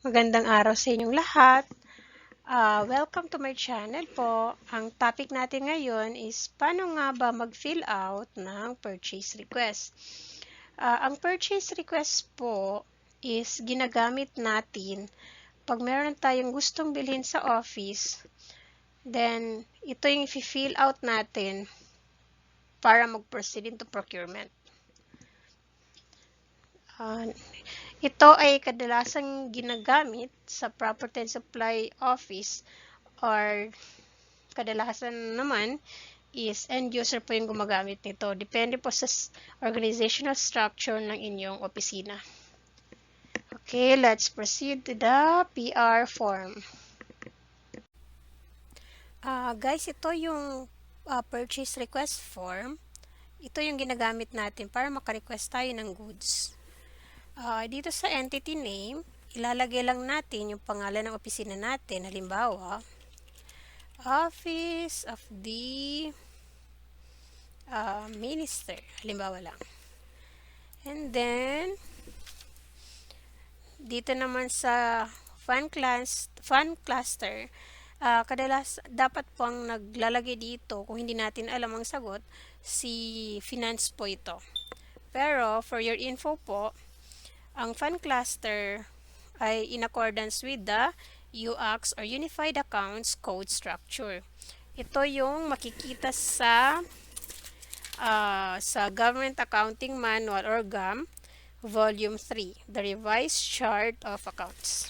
Magandang araw sa inyong lahat. Uh, welcome to my channel po. Ang topic natin ngayon is paano nga ba mag-fill out ng purchase request. Uh, ang purchase request po is ginagamit natin pag meron tayong gustong bilhin sa office, then ito yung i-fill out natin para mag-proceed into procurement. Uh, ito ay kadalasang ginagamit sa Property and Supply Office or kadalasan naman is end user po yung gumagamit nito. Depende po sa organizational structure ng inyong opisina. Okay, let's proceed to the PR form. Uh, guys, ito yung uh, purchase request form. Ito yung ginagamit natin para makarequest tayo ng goods. Uh, dito sa entity name, ilalagay lang natin yung pangalan ng opisina natin. Halimbawa, Office of the uh, Minister. Halimbawa lang. And then, dito naman sa fun class fun cluster uh, kadalas dapat po ang naglalagay dito kung hindi natin alam ang sagot si finance po ito pero for your info po ang fund cluster ay in accordance with the UACS or Unified Accounts Code Structure. Ito yung makikita sa uh, sa Government Accounting Manual or GAM Volume 3, the Revised Chart of Accounts.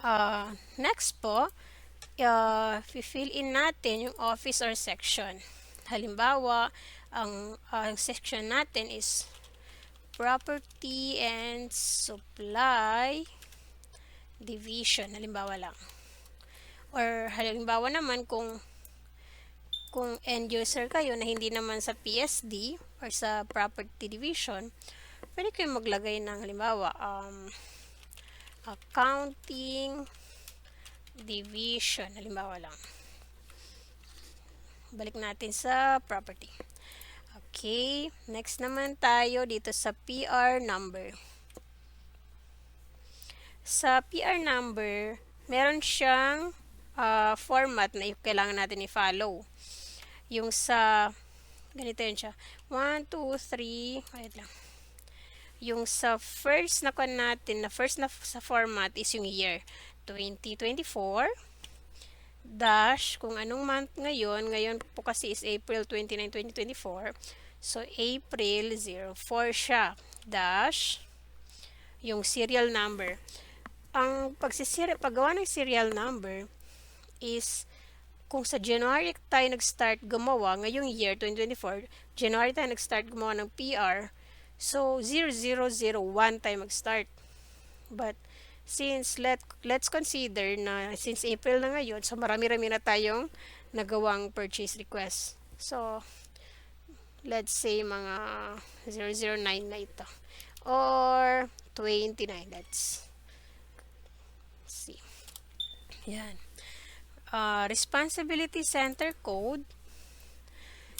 Uh, next po, uh, fill in natin yung office or section. Halimbawa, ang, ang section natin is property and supply division halimbawa lang. Or halimbawa naman kung kung end user kayo na hindi naman sa PSD or sa property division pwede kayo maglagay ng halimbawa um, accounting division halimbawa lang. Balik natin sa property Okay, next naman tayo dito sa PR number. Sa PR number, meron siyang uh, format na kailangan natin i-follow. Yung sa, ganito yun siya, 1, 2, 3, wait lang. Yung sa first na kon natin, na first na sa format is yung year, 2024 dash, kung anong month ngayon, ngayon po kasi is April 29, 2024, So, April 04 siya. Dash, yung serial number. Ang pagsisiri, paggawa ng serial number is kung sa January tayo nag-start gumawa, ngayong year, 2024, January tayo nag-start gumawa ng PR, so 0001 tayo mag-start. But, since let, let's consider na since April na ngayon, so marami-rami na tayong nagawang purchase request. So, let's say mga 009 na ito. Or 29 let's see. Yan. Uh, responsibility center code.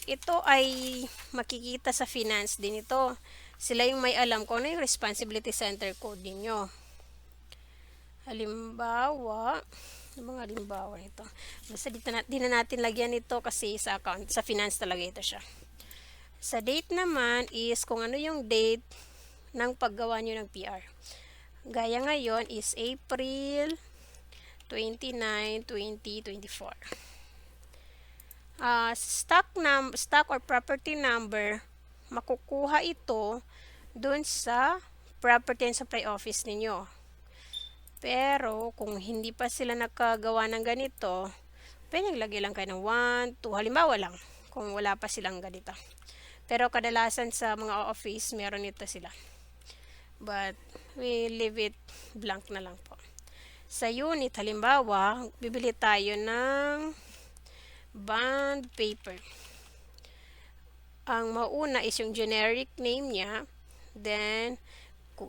Ito ay makikita sa finance din ito. Sila yung may alam kung ano yung responsibility center code ninyo. Halimbawa ano mga halimbawa nito. Basta dito na, di na natin lagyan ito kasi sa account sa finance talaga ito siya sa date naman is kung ano yung date ng paggawa nyo ng PR. Gaya ngayon is April 29, 2024. Uh, stock, num stock or property number, makukuha ito dun sa property and supply office ninyo. Pero, kung hindi pa sila nakagawa ng ganito, pwede lagay lang kayo ng 1, 2, halimbawa lang, kung wala pa silang ganito. Pero kadalasan sa mga office, meron ito sila. But, we leave it blank na lang po. Sa unit, halimbawa, bibili tayo ng bond paper. Ang mauna is yung generic name niya, then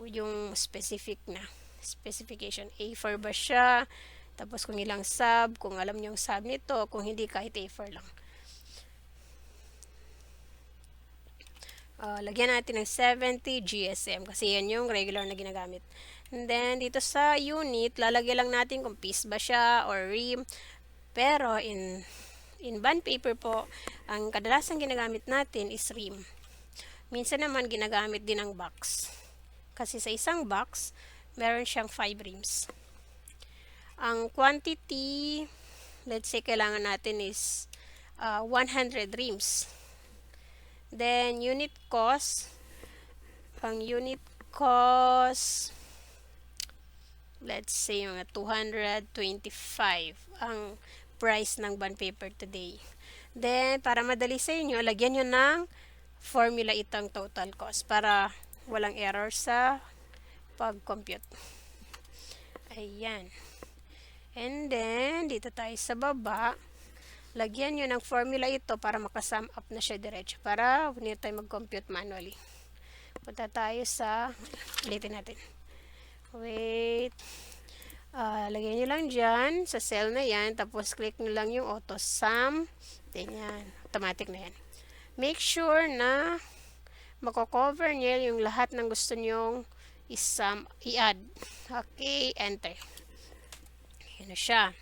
yung specific na specification. A4 ba siya? Tapos kung ilang sub, kung alam niyo yung sub nito, kung hindi kahit A4 lang. Uh, lagyan natin ng 70 GSM kasi yan yung regular na ginagamit. And then, dito sa unit, lalagyan lang natin kung piece ba siya or rim. Pero, in, in bond paper po, ang kadalasan ginagamit natin is rim. Minsan naman ginagamit din ang box. Kasi sa isang box, meron siyang 5 rims. Ang quantity, let's say kailangan natin is uh, 100 rims. Then, unit cost, ang unit cost, let's say mga 225 ang price ng bond paper today. Then, para madali sa inyo, lagyan nyo ng formula itong total cost para walang error sa pag-compute. Ayan. And then, dito tayo sa baba. Lagyan nyo ng formula ito para makasum up na siya diretso. Para hindi tayo mag-compute manually. Punta tayo sa, ulitin natin. Wait. Uh, lagyan nyo lang dyan sa cell na yan. Tapos click nyo lang yung auto sum. Ganyan. Automatic na yan make sure na mako-cover niya yung lahat ng gusto nyong isam, i-add. Okay, enter. Yan na siya.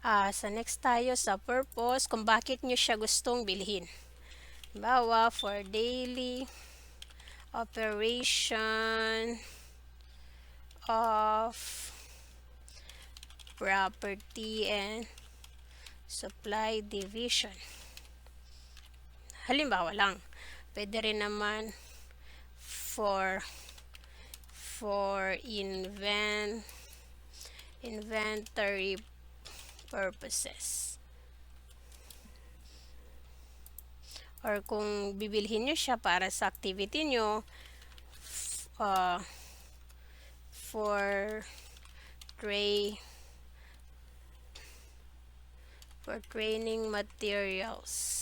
Uh, sa next tayo sa purpose, kung bakit nyo siya gustong bilhin. Bawa for daily operation of property and supply division halimbawa lang pwede rin naman for for invent inventory purposes or kung bibilhin nyo siya para sa activity nyo uh, for tray for training materials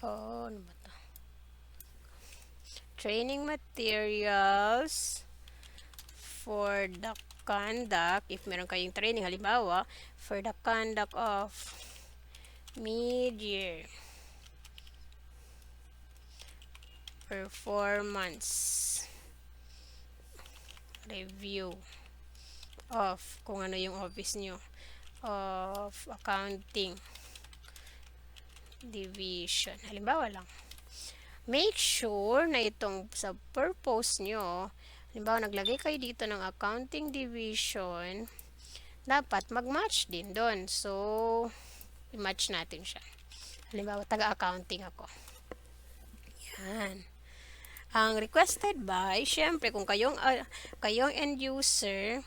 Oh, ano? Training materials for the conduct, if meron kayong training, halimbawa, for the conduct of mid-year performance review of kung ano yung office nyo of accounting division. Halimbawa lang. Make sure na itong sa purpose nyo, halimbawa naglagay kayo dito ng accounting division, dapat mag-match din doon. So, i-match natin siya. Halimbawa, taga-accounting ako. Yan. Ang requested by, syempre, kung kayong, uh, kayong end user,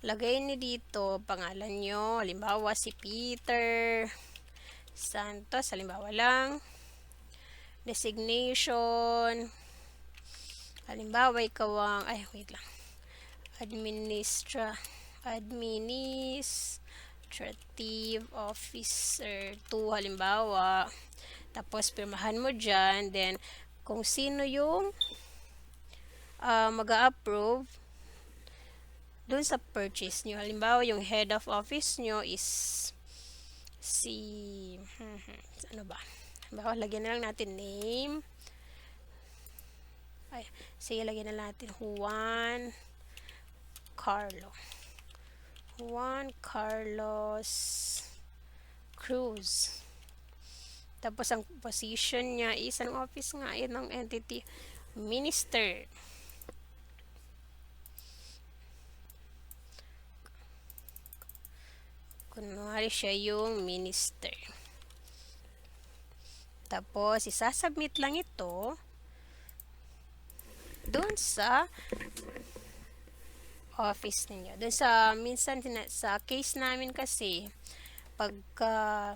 lagay ni dito pangalan nyo. Halimbawa, si Peter. Santos, halimbawa lang. Designation. Halimbawa, ikaw ang, ay, wait lang. Administra, administrative officer 2, halimbawa. Tapos, pirmahan mo dyan. Then, kung sino yung uh, mag-approve dun sa purchase nyo. Halimbawa, yung head of office nyo is si hmm, hmm, ano ba baka lagyan na lang natin name. Ay sige lagyan na natin Juan Carlo. Juan Carlos Cruz. Tapos ang position niya is anong office nga? Yun ng entity. Minister. Kunwari siya yung minister. Tapos, isasubmit lang ito doon sa office ninyo. Doon sa, minsan, sa case namin kasi, pagka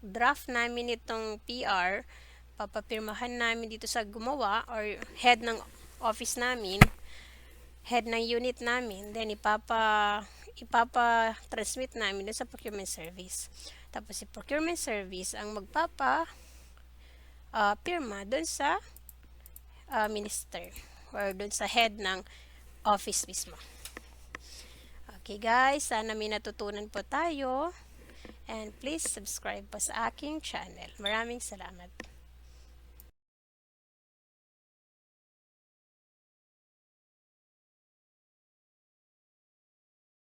draft namin itong PR, papapirmahan namin dito sa gumawa or head ng office namin, head ng unit namin, then ipapa ipapa-transmit namin sa procurement service. Tapos si procurement service ang magpapa uh, pirma doon sa uh, minister or doon sa head ng office mismo. Okay guys, sana may natutunan po tayo. And please subscribe po sa aking channel. Maraming salamat.